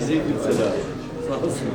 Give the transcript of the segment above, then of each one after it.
Bize Gülsel abi. Sağ olsun.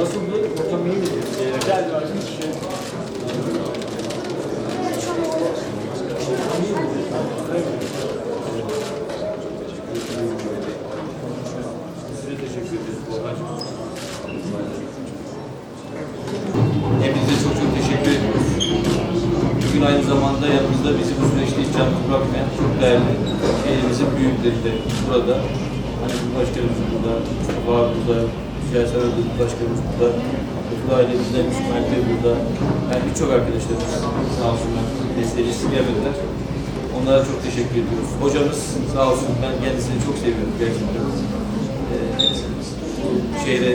Nasıldı? Ortam iyi miydi? Geldi Size teşekkür ederiz. Hepinize çok çok teşekkür ediyoruz. Bugün aynı yanımızda bizi bu süreçte hiç yalnız bırakmayan çok değerli şehrimizin büyükleri de burada. Hani bu başkanımız burada, Mustafa burada, Siyasal Örgütü Başkanımız burada, okul ailemizden İsmail Bey burada. Yani birçok arkadaşlarımız sağ olsunlar desteği gelmediler. Onlara çok teşekkür ediyoruz. Hocamız sağ olsun ben kendisini çok seviyorum gerçekten. Ee, bu şehre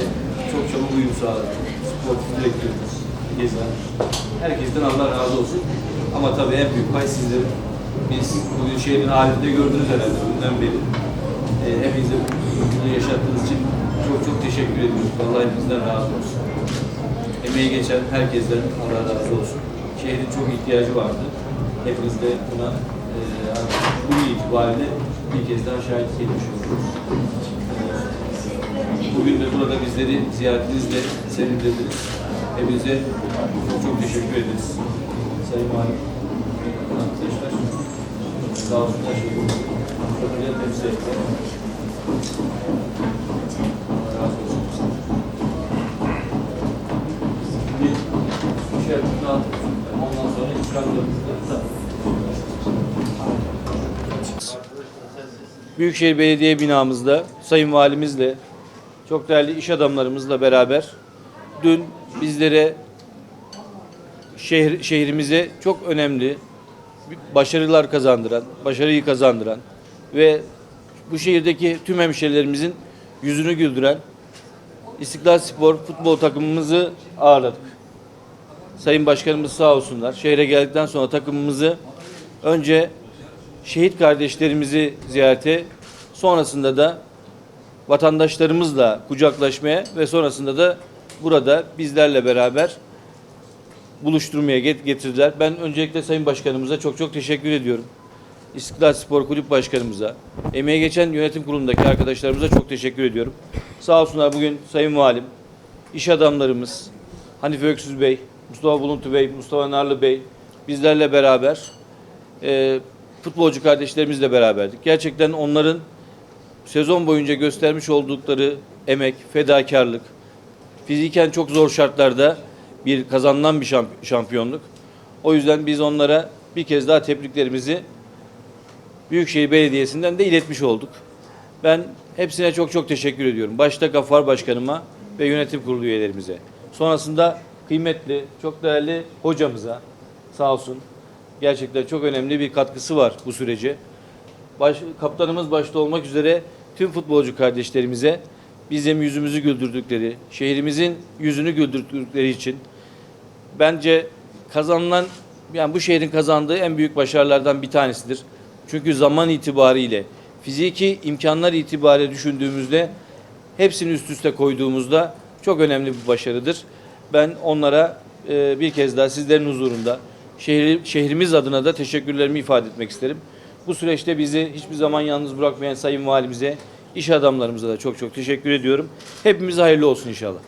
çok çabuk uyum sağladı. Sportif direktörümüz. Herkesten Allah razı olsun. Ama tabii en büyük pay sizlerin. Biz bugün şehrin halinde gördünüz herhalde bundan beri. Ee, hepinize bu mutluluğu yaşattığınız için çok çok teşekkür ediyoruz. Allah hepinizden razı olsun. Emeği geçen herkesten Allah razı olsun. Şehrin çok ihtiyacı vardı. Hepiniz de buna e, bu itibariyle bir kez daha şahit etmiş oldunuz. Bugün de burada bizleri ziyaretinizle sevindirdiniz. Hepinize çok teşekkür ederiz. Sayın arkadaşlar, sağ olsunlar. Çok güzel temsil yapıp ondan sonra ikramlarımızda Büyükşehir Belediye binamızda Sayın Valimizle çok değerli iş adamlarımızla beraber dün bizlere şehir, şehrimize çok önemli başarılar kazandıran, başarıyı kazandıran ve bu şehirdeki tüm hemşehrilerimizin yüzünü güldüren İstiklal Spor futbol takımımızı ağırladık. Sayın Başkanımız sağ olsunlar. Şehre geldikten sonra takımımızı önce şehit kardeşlerimizi ziyarete, sonrasında da vatandaşlarımızla kucaklaşmaya ve sonrasında da burada bizlerle beraber buluşturmaya get- getirdiler. Ben öncelikle Sayın Başkanımıza çok çok teşekkür ediyorum. İstiklal Spor Kulüp Başkanımıza, emeği geçen yönetim kurulundaki arkadaşlarımıza çok teşekkür ediyorum. Sağ olsunlar bugün Sayın Valim, iş adamlarımız, Hanife Öksüz Bey, Mustafa Buluntu Bey, Mustafa Narlı Bey bizlerle beraber e, futbolcu kardeşlerimizle beraberdik. Gerçekten onların sezon boyunca göstermiş oldukları emek, fedakarlık, fiziken çok zor şartlarda bir kazanılan bir şamp- şampiyonluk. O yüzden biz onlara bir kez daha tebriklerimizi Büyükşehir Belediyesi'nden de iletmiş olduk. Ben hepsine çok çok teşekkür ediyorum. Başta Gafar Başkanıma ve yönetim kurulu üyelerimize. Sonrasında kıymetli, çok değerli hocamıza sağ olsun gerçekten çok önemli bir katkısı var bu sürece. Baş, kaptanımız başta olmak üzere tüm futbolcu kardeşlerimize bizim yüzümüzü güldürdükleri, şehrimizin yüzünü güldürdükleri için bence kazanılan yani bu şehrin kazandığı en büyük başarılardan bir tanesidir. Çünkü zaman itibariyle, fiziki imkanlar itibariyle düşündüğümüzde hepsini üst üste koyduğumuzda çok önemli bir başarıdır. Ben onlara e, bir kez daha sizlerin huzurunda şehri, şehrimiz adına da teşekkürlerimi ifade etmek isterim. Bu süreçte bizi hiçbir zaman yalnız bırakmayan Sayın Valimize, iş adamlarımıza da çok çok teşekkür ediyorum. Hepimize hayırlı olsun inşallah.